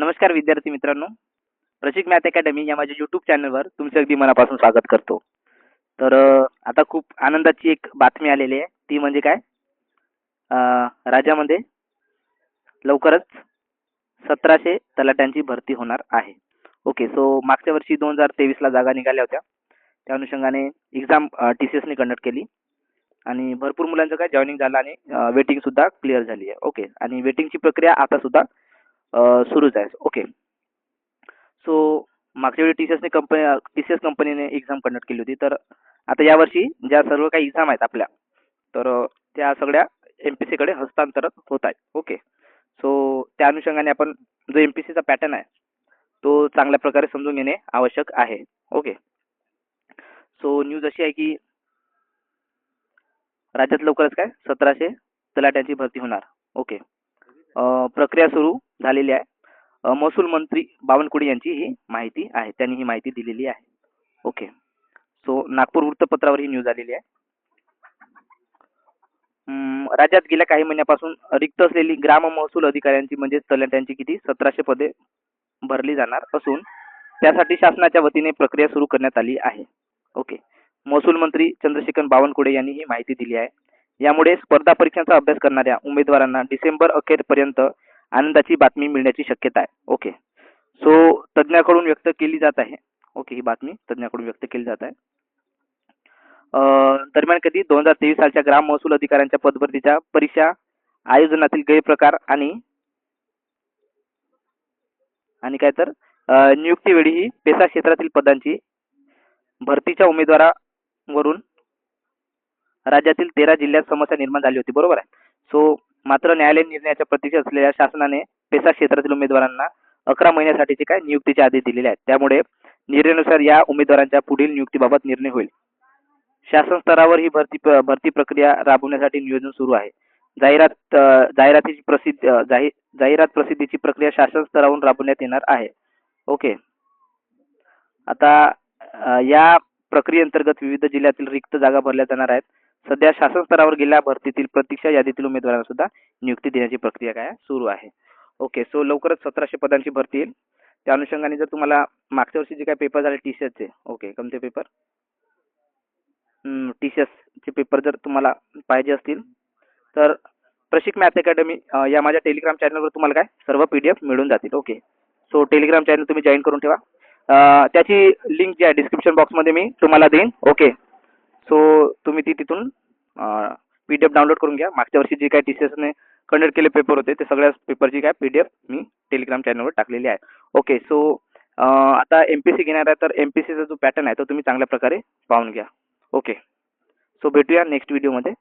नमस्कार विद्यार्थी मित्रांनो. रसिक मॅथ अकॅडमी या माझ्या यूट्यूब चॅनलवर तुमचे अगदी मनापासून स्वागत करतो. तर आता खूप आनंदाची एक बातमी आलेली आहे. ती म्हणजे काय? राज्यामध्ये लवकरच सतराशे तलाट्यांची भरती होणार आहे. ओके सो मागच्या वर्षी दोन हजार तेवीसला जागा निघाल्या होत्या. त्या अनुषंगाने एक्झाम टी सी एसने कंडक्ट केली. आणि भरपूर मुलांचं काय जॉईनिंग झालं आणि वेटिंगसुद्धा क्लिअर झाली आहे. ओके आणि वेटिंगची प्रक्रिया आता सुद्धा सुरूच आहे. ओके सो मागच्या वेळी टी सी एसने कंपनी टी सी एस कंपनीने एक्झाम कंडक्ट केली होती. तर आता यावर्षी ज्या सर्व काही एक्झाम आहेत आपल्या तर त्या सगळ्या एम पी सीकडे हस्तांतरित होत आहेत. ओके सो त्या अनुषंगाने आपण जो एम पी सीचा पॅटर्न आहे तो चांगल्या प्रकारे समजून घेणे आवश्यक आहे. ओके सो न्यूज अशी आहे की राज्यात लवकरच काय? सतराशे तलाट्यांची भरती होणार. ओके प्रक्रिया सुरू झालेली आहे. महसूल मंत्री बावनकुळे यांची ही माहिती आहे. त्यांनी ही माहिती दिलेली आहे. ओके. सो नागपूर वृत्तपत्रावर ही न्यूज आलेली आहे. राज्यात गेल्या काही महिन्यापासून रिक्त असलेली ग्राम महसूल अधिकाऱ्यांची म्हणजे तलाट्यांची किती? सतराशे पदे भरली जाणार असून त्यासाठी शासनाच्या वतीने प्रक्रिया सुरू करण्यात आली आहे. ओके. महसूल मंत्री चंद्रशेखर बावनकुळे यांनी ही माहिती दिली आहे. यामुळे स्पर्धा परीक्षांचा अभ्यास करणाऱ्या उमेदवारांना डिसेंबर अखेरपर्यंत आनंदाची बातमी मिळण्याची शक्यता आहे. ओके सो तज्ज्ञाकडून व्यक्त केली जात आहे. ओके ही बातमी तज्ज्ञाकडून व्यक्त केली जात आहे. दरम्यान कधी दोन हजार तेवीस सालच्या ग्राम महसूल अधिकाऱ्यांच्या पदभरतीच्या परीक्षा आयोजनातील गैरप्रकार आणि आणि काय तर नियुक्तीवेळी ही पेसा क्षेत्रातील पदांची भरतीच्या उमेदवारावरून राज्यातील तेरा जिल्ह्यात समस्या निर्माण झाली होती. बरोबर आहे. सो मात्र न्यायालयीन निर्णयाच्या प्रतीक्षा असलेल्या शासनाने पेसा क्षेत्रातील उमेदवारांना अकरा महिन्यासाठीचे काय नियुक्तीचे आदेश दिलेले आहेत त्यामुळे निर्णयानुसार या उमेदवारांच्या पुढील नियुक्तीबाबत निर्णय होईल. शासन स्तरावर ही भरती भरती प्रक्रिया राबवण्यासाठी नियोजन सुरू आहे. जाहिरात जाहिरातीची प्रसिद्ध जाहि- जाहिरात प्रसिद्धीची प्रक्रिया शासन स्तरावरून राबवण्यात येणार आहे. ओके. आता या प्रक्रियेअंतर्गत विविध जिल्ह्यातील रिक्त जागा भरल्या जाणार आहेत. सध्या शासन स्तरावर गेल्या भरतीतील प्रतीक्षा यादीतील उमेदवारांना सुद्धा नियुक्ती देण्याची प्रक्रिया काय सुरू आहे. ओके सो लवकरच सतराशे पदांची भरती येईल. त्या अनुषंगाने जर तुम्हाला मागच्या वर्षी जे काही पेपर झाले टी सी एसचे ओके कोणते पेपर टी सी एसचे पेपर जर तुम्हाला पाहिजे असतील तर प्रशिक मॅथ अकॅडमी या माझ्या टेलिग्राम चॅनलवर तुम्हाला काय सर्व पी डी एफ मिळून जातील ओके सो टेलिग्राम चॅनल तुम्ही जॉईन करून ठेवा. त्याची लिंक जी आहे डिस्क्रिप्शन बॉक्समध्ये मी तुम्हाला देईन ओके सो तुम्ही ती तिथून पी डी एफ डाउनलोड करून घ्या. मागच्या वर्षी जे काही टी सी एसने कंडक्ट केले पेपर होते ते सगळ्या पेपरची काय पी डी एफ मी टेलिग्राम चॅनलवर टाकलेली आहे. ओके सो आता एम पी सी घेणार आहे तर एम पी सीचा जो पॅटर्न आहे तो तुम्ही चांगल्या प्रकारे पाहून घ्या. ओके सो भेटूया नेक्स्ट व्हिडिओमध्ये